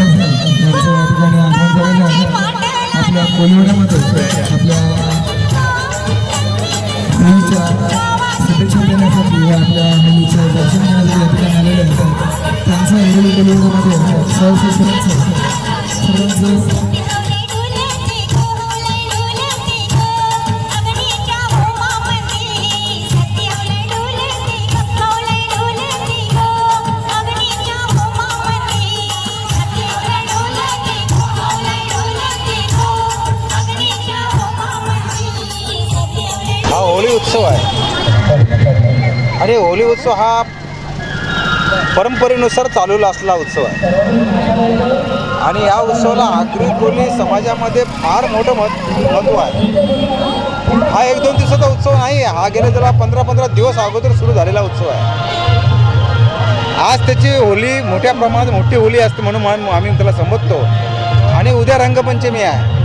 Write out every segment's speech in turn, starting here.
यांचं ठिकाणी आपल्या आपल्या मुलीच्या शुभेच्छा आपल्या मुलीचं दर्शन घेण्यासाठी या ठिकाणी आलेले असतात त्यांचं हिंदू कोलिवड्यामध्ये सहसंस्थांचं होळी उत्सव आहे. आणि होळी उत्सव हा परंपरेनुसार चालूला असला उत्सव आहे. आणि या उत्सवाला आगरी कोली समाजामध्ये फार मोठं मत महत्त्व आहे. हा एक दोन दिवसाचा उत्सव नाही आहे. हा गेल्या त्याला पंधरा पंधरा दिवस अगोदर सुरू झालेला उत्सव आहे. आज त्याची होळी मोठ्या प्रमाणात मोठी होळी असते म्हणून म्हणून आम्ही त्याला संबोधतो. आणि उद्या रंगपंचमी आहे.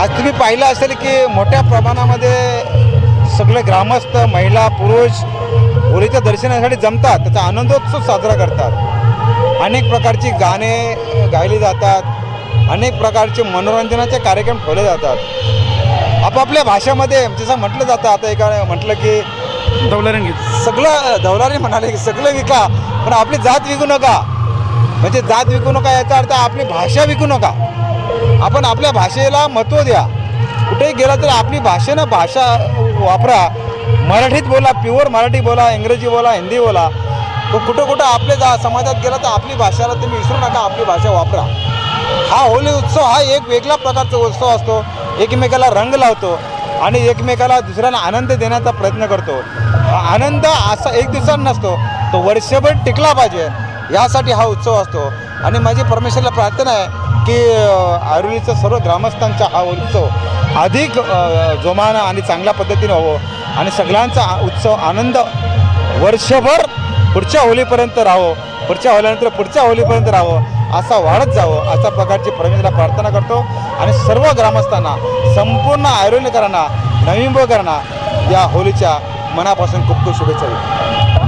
आज तुम्ही पाहिलं असेल की मोठ्या प्रमाणामध्ये सगळे ग्रामस्थ महिला पुरुष होळीच्या दर्शनासाठी जमतात त्याचा आनंदोत्सव साजरा करतात. अनेक प्रकारची गाणे गायली जातात अनेक प्रकारचे मनोरंजनाचे कार्यक्रम ठेवले जातात. आपापल्या भाषेमध्ये जसं म्हटलं जातं आता एका म्हटलं की डवलारंगीत सगळं दौराने म्हणाले की सगळं विका पण आपली जात विकू नका. म्हणजे जात विकू नका याचा अर्थ आपली भाषा विकू नका. आपण आपल्या भाषेला महत्त्व द्या. कुठेही गेला तर आपली भाषेनं भाषा वापरा. मराठीत बोला प्युअर मराठी बोला इंग्रजी बोला हिंदी बोला. तो कुठं कुठं आपल्या जा समाजात गेला तर आपली भाषाला तुम्ही विसरू नका आपली भाषा वापरा. हा होली उत्सव हा एक वेगळा प्रकारचा उत्सव असतो. एकमेकाला रंग लावतो आणि एकमेकाला दुसऱ्याला आनंद देण्याचा प्रयत्न करतो. आनंद असा एक दिवसात नसतो तो वर्षभर टिकला पाहिजे. यासाठी हा उत्सव असतो. आणि माझी परमेश्वरला प्रार्थना आहे की आयुर्वेदीचा सर्व ग्रामस्थांचा हा उत्सव अधिक जोमानं आणि चांगल्या पद्धतीने व्हावं हो- आणि सगळ्यांचा उत्सव आनंद वर्षभर पुढच्या होलीपर्यंत राहावं पुढच्या होल्यानंतर पुढच्या होलीपर्यंत राहावं असा वाढत जावं अशा प्रकारची परमेश्वरला प्रार्थना करतो. आणि सर्व ग्रामस्थांना संपूर्ण आयुर्वेदकरांना नवीनकरांना या होळीच्या मनापासून खूप खूप शुभेच्छा देतो.